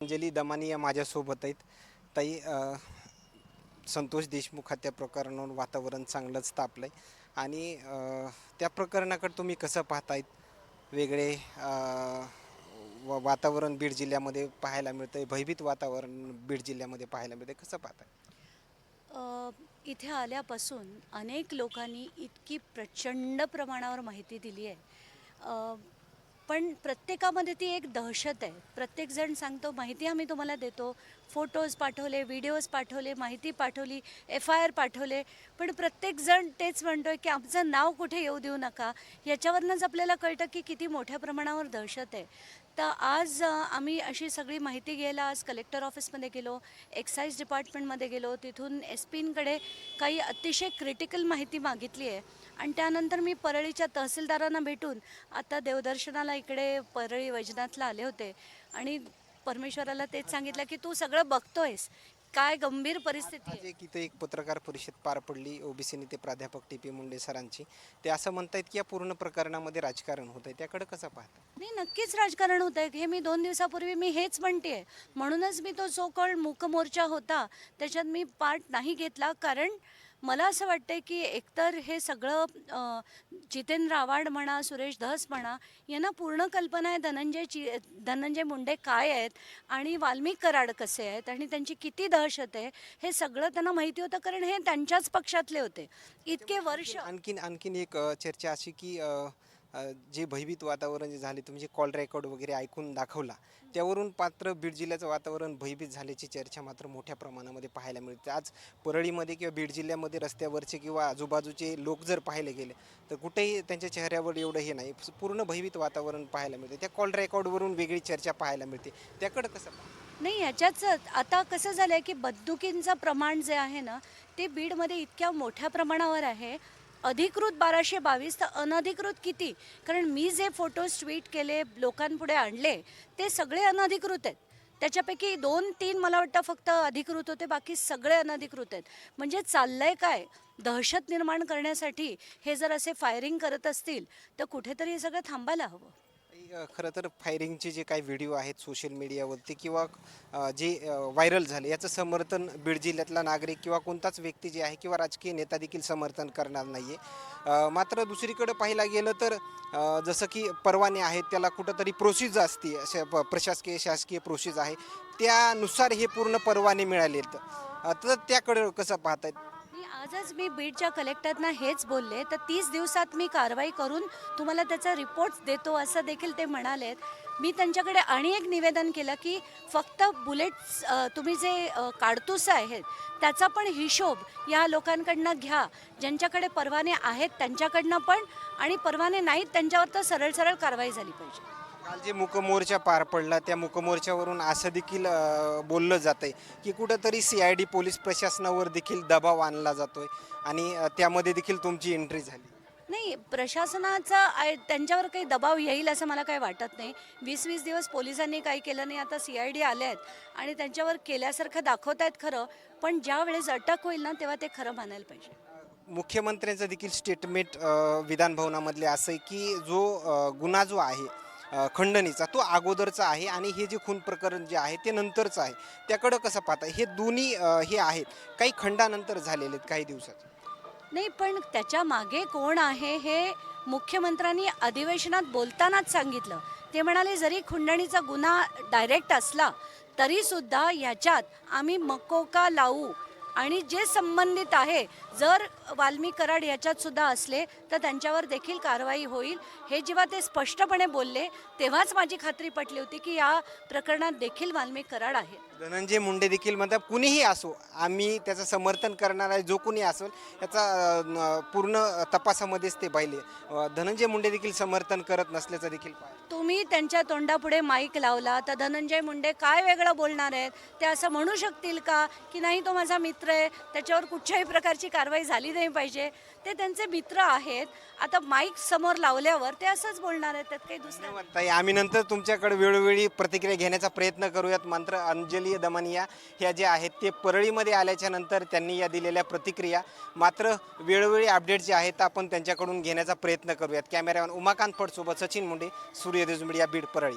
अंजली दमानी या माझ्यासोबत आहेत. ताई अ, संतोष देशमुख हत्या प्रकरणावर वातावरण चांगलंच तापलं आहे आणि अ, त्या प्रकरणाकडे तुम्ही कसं पाहतायत? वेगळे अ, व वातावरण बीड जिल्ह्यामध्ये पाहायला मिळतं आहे भयभीत वातावरण बीड जिल्ह्यामध्ये पाहायला मिळतं कसं पाहताय अ, इथे आल्यापासून अनेक लोकांनी इतकी प्रचंड प्रमाणावर माहिती दिली आहे अ, पण प्रत्येकामध्ये ती एक दहशत आहे. प्रत्येकजण सांगतो माहिती आम्ही तुम्हाला देतो. फोटोज पाठवले व्हिडिओज पाठवले माहिती पाठवली एफ आय आर पाठवले. पण प्रत्येकजण तेच म्हणतोय की आमचं नाव कुठे येऊ देऊ नका? याच्यावरनंच आपल्याला कळतं की किती मोठ्या प्रमाणावर दहशत आहे. तर आज आम्ही अशी सगळी माहिती घ्यायला आज कलेक्टर ऑफिसमध्ये गेलो एक्साईज डिपार्टमेंटमध्ये गेलो. तिथून एस पींकडे काही अतिशय क्रिटिकल माहिती मागितली आहे. आणि त्यानंतर मी परळीच्या तहसीलदारांना भेटून आता देवदर्शनाला इकडे परळी वैजनाथला आले होते. आणि परमेश्वराला तेच सांगितलं की तू सगळं बघतोयस. काय गंभीर परिस्थिती आहे. इथं एक पत्रकार परिषद पार पडली ओबीसी नेते प्राध्यापक टी पी मुंडे सरांची. ते असं म्हणतायत की या पूर्ण प्रकरणामध्ये राजकारण होत आहे. त्याकडे कसं पाहता? नाही नक्कीच राजकारण होत आहे. हे मी दोन दिवसापूर्वी मी हेच म्हणते. म्हणूनच मी तो जो कळ मूकमोर्चा होता. त्याच्यात मी पार्ट नाही घेतला. कारण मला असं वाटतं की एकतर हे सगळं जितेंद्र आव्हाड म्हणा सुरेश धस म्हणा यांना पूर्ण कल्पना आहे धनंजय चि धनंजय मुंडे काय आहेत आणि वाल्मिक कराड कसे आहेत आणि त्यांची किती दहशत आहे हे सगळं त्यांना माहिती होतं कारण हे त्यांच्याच पक्षातले होते. इतके वर्ष आणखीन आणखीन एक चर्चा अशी की जे भयभीत वातावरण जे झाले तुम्ही जे कॉल रेकॉर्ड वगैरे ऐकून दाखवला त्यावरून पात्र बीड जिल्ह्याचं वातावरण भयभीत झाल्याची चर्चा मात्र मोठ्या प्रमाणामध्ये पाहायला मिळते. आज परळीमध्ये किंवा बीड जिल्ह्यामध्ये रस्त्यावरचे किंवा आजूबाजूचे लोक जर पाहायला गेले तर कुठेही त्यांच्या चेहऱ्यावर एवढं हे नाही. पूर्ण भयभीत वातावरण पाहायला मिळते. त्या कॉल रेकॉर्डवरून वेगळी चर्चा पाहायला मिळते. त्याकडं कसं नाही याच्याच आता कसं झालं आहे की बंदुकींचं प्रमाण जे आहे ना ते बीडमध्ये इतक्या मोठ्या प्रमाणावर आहे. अधिकृत बाराशे बावीस तर अनधिकृत किती? कारण मी जे फोटोज ट्विट केले लोकांपुढे आणले ते सगळे अनधिकृत आहेत. त्याच्यापैकी दोन तीन मला वाटतं फक्त अधिकृत होते बाकी सगळे अनधिकृत आहेत. म्हणजे चाललंय काय? दहशत निर्माण करण्यासाठी हे जर असे फायरिंग करत असतील तर कुठेतरी हे सगळं थांबायला हवं. खरं तर फायरिंगचे जे काही व्हिडिओ आहेत सोशल मीडियावरती किंवा जे व्हायरल झाले याचं समर्थन बीड जिल्ह्यातला नागरिक किंवा कोणताच व्यक्ती जे आहे किंवा राजकीय नेता देखील समर्थन करणार नाही आहे मात्र दुसरीकडे पाहायला गेलं तर जसं की परवाने आहेत त्याला कुठंतरी प्रोसिज असते अशा प्रशासकीय शासकीय प्रोसिज आहे त्यानुसार हे पूर्ण परवाने मिळाले तर त्याकडे कसं पाहत आहेत आजच मी बीडच्या कलेक्टरना हेच बोलले तर तीस दिवसात मी कारवाई करून तुम्हाला त्याचा रिपोर्ट देतो असं देखील ते म्हणालेत. मी त्यांच्याकडे आणि एक निवेदन केलं की फक्त बुलेट्स तुम्ही जे अ, आहेत त्याचा पण हिशोब या लोकांकडनं घ्या. ज्यांच्याकडे परवाने आहेत त्यांच्याकडनं पण आणि परवाने नाहीत त्यांच्यावर तर सरळ सरळ कारवाई झाली पाहिजे. काल जे मुकमोर्चा पार पडला त्या मुकमोर्चावरून असं देखील बोललं जात आहे की कुठंतरी सी आय डी पोलीस प्रशासनावर देखील दबाव आणला जातोय आणि त्यामध्ये देखील तुमची एंट्री झाली. नाही प्रशासनाचा त्यांच्यावर काही दबाव येईल असं मला काही वाटत नाही. वीस वीस दिवस पोलिसांनी काही केलं नाही आता सी आय डी आले आहेत आणि त्यांच्यावर केल्यासारखं दाखवत आहेत खरं पण ज्या वेळेस अटक होईल ना तेव्हा ते खरं मानायला पाहिजे. मुख्यमंत्र्यांचं देखील स्टेटमेंट विधानभवनामधले असं आहे की जो गुन्हा जो आहे खंडणीचा तो अगोदरचा आहे आणि हे जे खून प्रकरण जे आहे ते नंतरचं आहे. त्याकडं कसं पाहता हे दोन्ही हे आहेत. काही खंडानंतर झालेले आहेत काही दिवसात. नाही पण त्याच्यामागे कोण आहे हे मुख्यमंत्र्यांनी अधिवेशनात बोलतानाच सांगितलं. ते म्हणाले जरी खुंडणीचा गुन्हा डायरेक्ट असला तरीसुद्धा याच्यात आम्ही मकोका लावू आणि जे संबंधित आहे जर वाल्मी कराड याच्यात सुद्धा असले तर त्यांच्यावर देखील कारवाई होईल. हे जेव्हा ते स्पष्टपणे बोलले तेव्हाच माझी खात्री पटली होती की या प्रकरणात देखील वाल्मी कराड आहे. धनंजय मुंडे देखील म्हणतात कुणीही असो आम्ही त्याचं समर्थन करणार आहे जो कुणी असेल याचा पूर्ण तपासामध्येच ते पाहिले. धनंजय मुंडे देखील समर्थन करत नसल्याचं देखील तुम्ही त्यांच्या तोंडापुढे माईक लावला तर धनंजय मुंडे काय वेगळं बोलणार आहेत? ते असं म्हणू शकतील का? की नाही तो माझा मित्र आहे त्याच्यावर कुठच्याही प्रकारची कारवाई झाली नाही पाहिजे. ते त्यांचे मित्र आहेत. आता माईक समोर लावल्यावर ते असंच बोलणार आहेत त्यात काही दुसरं आम्ही नंतर तुमच्याकडे वेळोवेळी प्रतिक्रिया घेण्याचा प्रयत्न करूयात. मात्र अंजली दमनिया ह्या ज्या आहेत ते परळीमध्ये आल्याच्यानंतर त्यांनी या दिलेल्या प्रतिक्रिया. मात्र वेळोवेळी अपडेट जे आहेत आपण त्यांच्याकडून घेण्याचा प्रयत्न करूयात. कॅमेरामॅन उमाकांत फडसोबत सचिन मुंडे सूर्यदेज मीडिया बीड परळी.